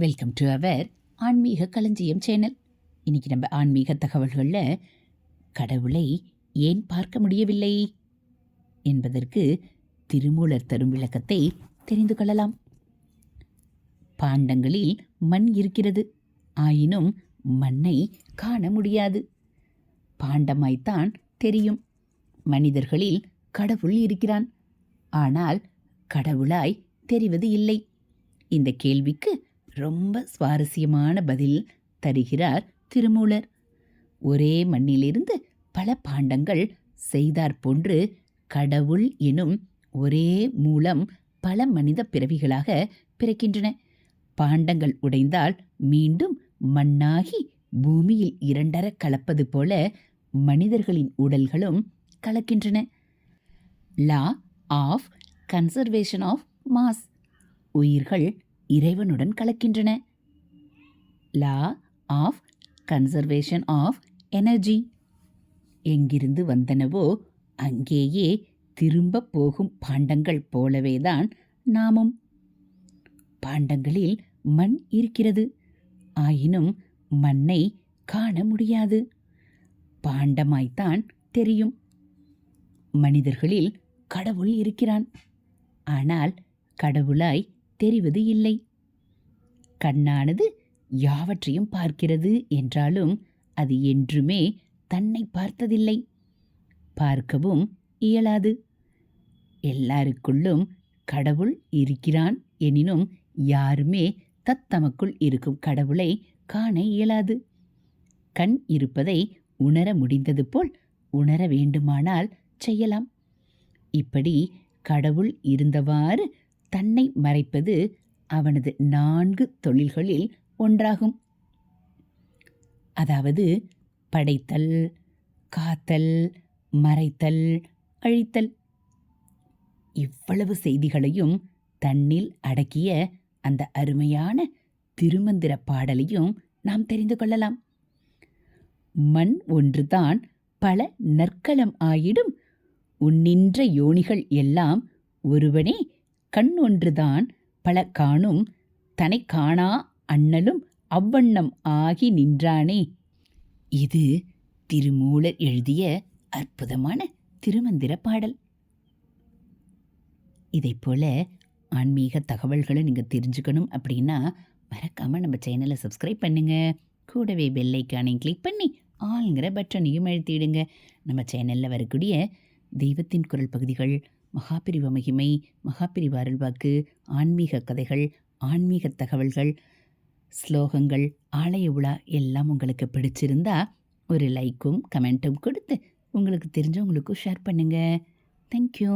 Welcome to our ஆன்மீக களஞ்சியம் channel இன்னைக்கு நம்ம ஆன்மீக தகவல்களில் கடவுளை ஏன் பார்க்க முடியவில்லை என்பதற்கு திருமூலர் தரும் விளக்கத்தை தெரிந்து கொள்ளலாம். பாண்டங்களில் மண் இருக்கிறது ஆயினும் மண்ணை காண முடியாது. பாண்டமாய்த்தான் தெரியும் மனிதர்களில் கடவுள் இருக்கிறான். ஆனால் கடவுளாய் தெரிவது இல்லை. இந்த கேள்விக்கு ரொம்ப சுவாரஸ்யமான பதில் தருகிறார் திருமூலர். ஒரே மண்ணிலிருந்து பல பாண்டங்கள் செய்தார் போன்று கடவுள் எனும் ஒரே மூலம் பல மனித பிறவிகளாக பிறக்கின்றன. பாண்டங்கள் உடைந்தால் மீண்டும் மண்ணாகி பூமியில் இரண்டர கலப்பது போல மனிதர்களின் உடல்களும் கலக்கின்றன. Law of conservation of mass உயிர்கள் இறைவனுடன் கலக்கின்றன. Law of conservation of energy எங்கிருந்து வந்தனவோ அங்கேயே திரும்ப போகும் பாண்டங்கள் போலவேதான் நாமும். பாண்டங்களில் மண் இருக்கிறது. ஆயினும் மண்ணை காண முடியாது. பாண்டமாய்த்தான் தெரியும். மனிதர்களில் கடவுள் இருக்கிறான். ஆனால் கடவுளாய் தெரிவது இல்லை. கண்ணானது யாவற்றையும் பார்க்கிறது என்றாலும் அது என்றுமே தன்னை பார்த்ததில்லை. பார்க்கவும் இயலாது. எல்லாருக்குள்ளும் கடவுள் இருக்கிறான் எனினும் யாருமே தத்தமக்குள் இருக்கும் கடவுளை காண இயலாது. கண் இருப்பதை உணர முடிந்தது போல் உணர வேண்டுமானால் செய்யலாம். இப்படி கடவுள் இருந்தவாறு தன்னை மறைப்பது அவனது நான்கு தொழில்களில் ஒன்றாகும். அதாவது படைத்தல் காத்தல் மறைத்தல் அழித்தல். இவ்வளவு செய்திகளையும் தன்னில் அடக்கிய அந்த அருமையான திருமந்திர பாடலையும் நாம் தெரிந்து கொள்ளலாம். மண் ஒன்றுதான் பல நற்களம் ஆயிடும். உன்னின்ற யோனிகள் எல்லாம் ஒருவனே கண் ஒன்றுதான் பல காணும் தனை காணா அண்ணலும் அவ்வண்ணம் ஆகி நின்றானே. இது திருமூலர் எழுதிய அற்புதமான திருமந்திர பாடல். இதைப் போல ஆன்மீக தகவல்களை நீங்கள் தெரிஞ்சுக்கணும் அப்படின்னா மறக்காமல் நம்ம சேனலை சப்ஸ்கிரைப் பண்ணுங்கள் கூடவே பெல்லைக்கானையும் கிளிக் பண்ணி ஆளுங்கிற பட்டனையும் அழுத்திடுங்க. நம்ம சேனலில் வரக்கூடிய தெய்வத்தின் குரல் பகுதிகள் மகாபிரிவ மகிமை மகாபிரிவ அருள்வாக்கு ஆன்மீக கதைகள் ஆன்மீக தகவல்கள் ஸ்லோகங்கள் ஆலய உலா எல்லாம் உங்களுக்கு பிடிச்சிருந்தா ஒரு லைக்கும் கமெண்ட்டும் கொடுத்து உங்களுக்கு தெரிஞ்சவங்களுக்கும் ஷேர் பண்ணுங்கள் தேங்க்யூ